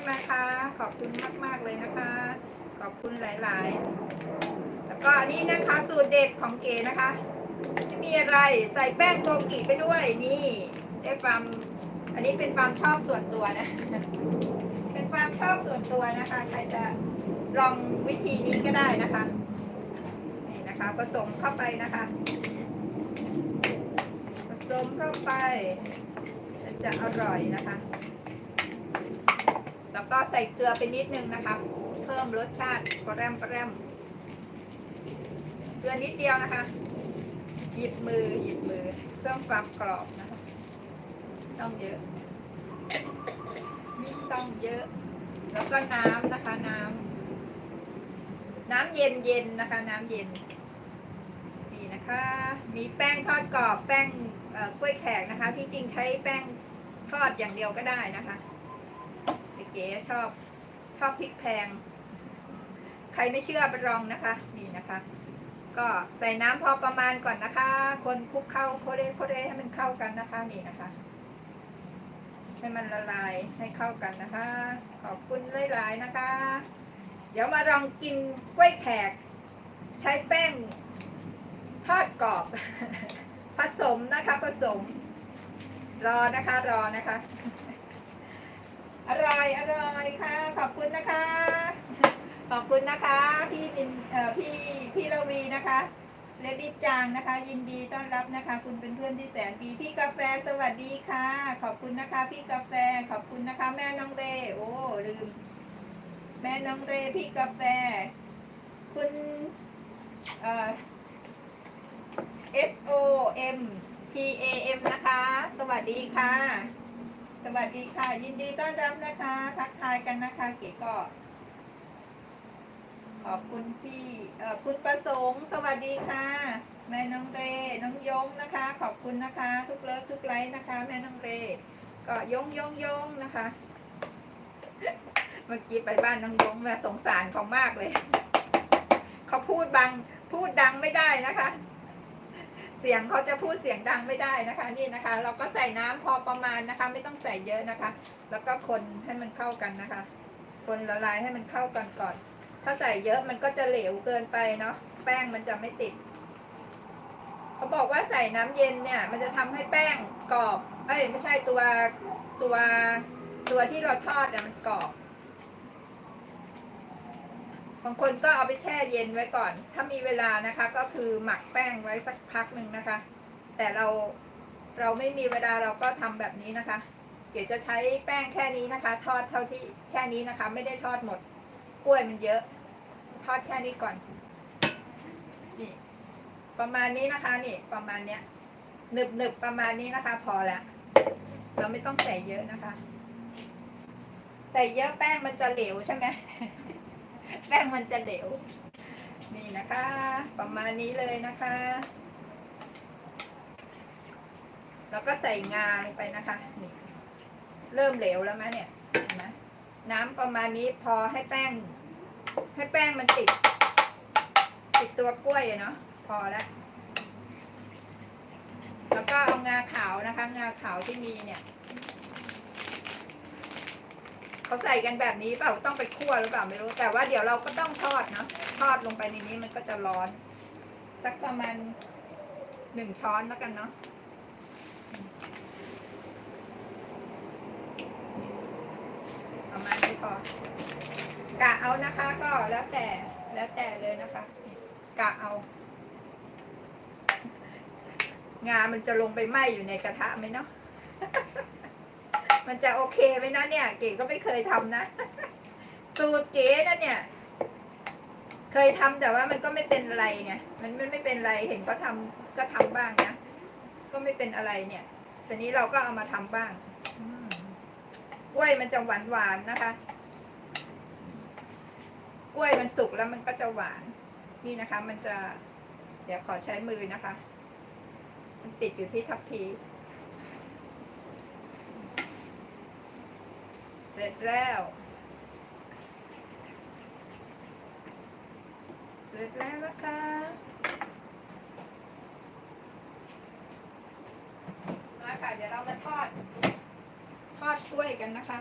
ากนะคะ ขอบคุณมาก ๆ เลยนะคะ ขอบคุณหลาย ๆ แล้วก็อันนี้นะคะสูตรเด็ดของเก๋นะคะ ไม่มีอะไรใส่แป้งโกกิไปด้วยนี่ได้ความอันนี้เป็นความชอบส่วนตัวนะ เป็นความชอบส่วนตัวนะคะ ใครจะลองวิธีนี้ก็ได้นะคะ นี่นะคะผสมเข้าไปนะคะ ผสมเข้าไปจะอร่อยนะคะ แล้วก็ใส่เกลือไปนิดนึงนะคะ เพิ่มรสชาติปรแรมปรแรมเกลือนิดเดียวนะคะ หยิบมือหยิบมือเพิ่มความกรอบนะคะต้องเยอะไม่ต้องเยอะ แล้วก็น้ำนะคะน้ำน้ำเย็นเย็นนะคะ น้ำเย็นนี่นะคะ มีแป้งทอดกรอบแป้งกล้วยแขกนะคะ ที่จริงใช้แป้งทอดอย่างเดียวก็ได้นะคะ เก๋ชอบชอบพริกแพง ใครไม่เชื่อไปลองนะคะ นี่นะคะ ก็ใส่น้ำพอประมาณก่อนนะคะ คนคลุกเข้าโคเรโคเรให้มันเข้ากันนะคะนี่นะคะ ให้มันละลายให้เข้ากันนะคะ ขอบคุณหลายๆนะคะ เดี๋ยวมาลองกินกล้วยแขก ใช้แป้งทอดกรอบ ผสมนะคะผสม รอนะคะรอนะคะ อร่อยอร่อยค่ะ ขอบคุณนะคะ ขอบคุณนะคะ พี่มินเอ่อพี่พี่ระวีนะคะเลดี้จางนะคะ ยินดีต้อนรับนะคะ คุณเป็นเพื่อนที่แสนดี พี่กาแฟสวัสดีค่ะ ขอบคุณนะคะ พี่กาแฟขอบคุณนะคะ แม่น้องเรโอ้ลืม แม่น้องเรพี่กาแฟ คุณเอ่อ S O M T A M นะคะ สวัสดีค่ะ สวัสดีค่ะ ยินดีต้อนรับนะคะ ทักทายกันนะคะ เก๋ก็ ขอบคุณพี่เอ่อคุณประสงค์สวัสดีค่ะ แม่น้องเรน้องยงนะคะ ขอบคุณนะคะ ทุกเลิฟทุกไลค์นะคะ แม่น้องเรก็ยงยงยงนะคะ เมื่อกี้ไปบ้านน้องยงแม่สงสารเขามากเลย เขาพูดบังพูดดังไม่ได้นะคะ เสียงเขาจะพูดเสียงดังไม่ได้นะคะ นี่นะคะ เราก็ใส่น้ำพอประมาณนะคะ ไม่ต้องใส่เยอะนะคะ แล้วก็คนให้มันเข้ากันนะคะ คนละลายให้มันเข้ากันก่อน ถ้าใส่เยอะมันก็จะเหลวเกินไปเนาะแป้งมันจะไม่ติดเขาบอกว่าใส่น้ำเย็นเนี่ย มันจะทำให้แป้งกรอบ เอ้ยไม่ใช่ตัวตัวตัวที่เราทอดเนี่ยมันกรอบ บางคนก็เอาไปแช่เย็นไว้ก่อน ถ้ามีเวลานะคะ ก็คือหมักแป้งไว้สักพักหนึ่งนะคะ แต่เราเราไม่มีเวลาเราก็ทำแบบนี้นะคะ เก๋จะใช้แป้งแค่นี้นะคะ ทอดเท่าที่แค่นี้นะคะ ไม่ได้ทอดหมด กล้วยมันเยอะ ทอดแค่นี้ก่อน นี่ ประมาณนี้นะคะ นี่ ประมาณเนี้ยหนึบหนึบประมาณนี้นะคะ พอแล้วเราไม่ต้องใส่เยอะนะคะ ใส่เยอะแป้งมันจะเหลวใช่ไหม แป้งมันจะเหลว นี่นะคะ ประมาณนี้เลยนะคะ แล้วก็ใส่งาลงไปนะคะนี่เริ่มเหลวแล้วไหมเนี่ยเห็นไหมน้ำประมาณนี้พอให้แป้ง ให้แป้งมันติด ติดตัวกล้วยอะเนาะพอแล้วแล้วก็เอางาขาวนะคะ งาขาวที่มีเนี่ย เขาใส่กันแบบนี้เปล่าต้องไปคั่วหรือเปล่าไม่รู้ แต่ว่าเดี๋ยวเราก็ต้องทอดเนาะทอดลงไปในนี้มันก็จะร้อน สักประมาณหนึ่งช้อนแล้วกันเนาะประมาณนี้พอกะเอานะคะก็แล้วแต่แล้วแต่เลยนะคะกะเอา งามันจะลงไปไหมอยู่ในกระทะไหมเนาะ มันจะโอเคไหมนะเนี่ย เก๋ก็ไม่เคยทำนะ สูตรเก๋นั่นเนี่ย เคยทำแต่ว่ามันก็ไม่เป็นอะไรไงมันมันไม่เป็นไรเห็นเขาทำก็ทำบ้างนะก็ไม่เป็นอะไรเนี่ยทีนี้เราก็เอามาทำบ้างกล้วยมันจะหวานหวานๆนะคะ กล้วยมันสุกแล้วมันก็จะหวาน นี่นะคะ มันจะ เดี๋ยวขอใช้มือนะคะ มันติดอยู่ที่ทัพพี เส ร็จแล้ว เสร็จแล้วนะคะมาค่ะเดี๋ยวเรามาทอด ทอดกล้วยกันนะคะ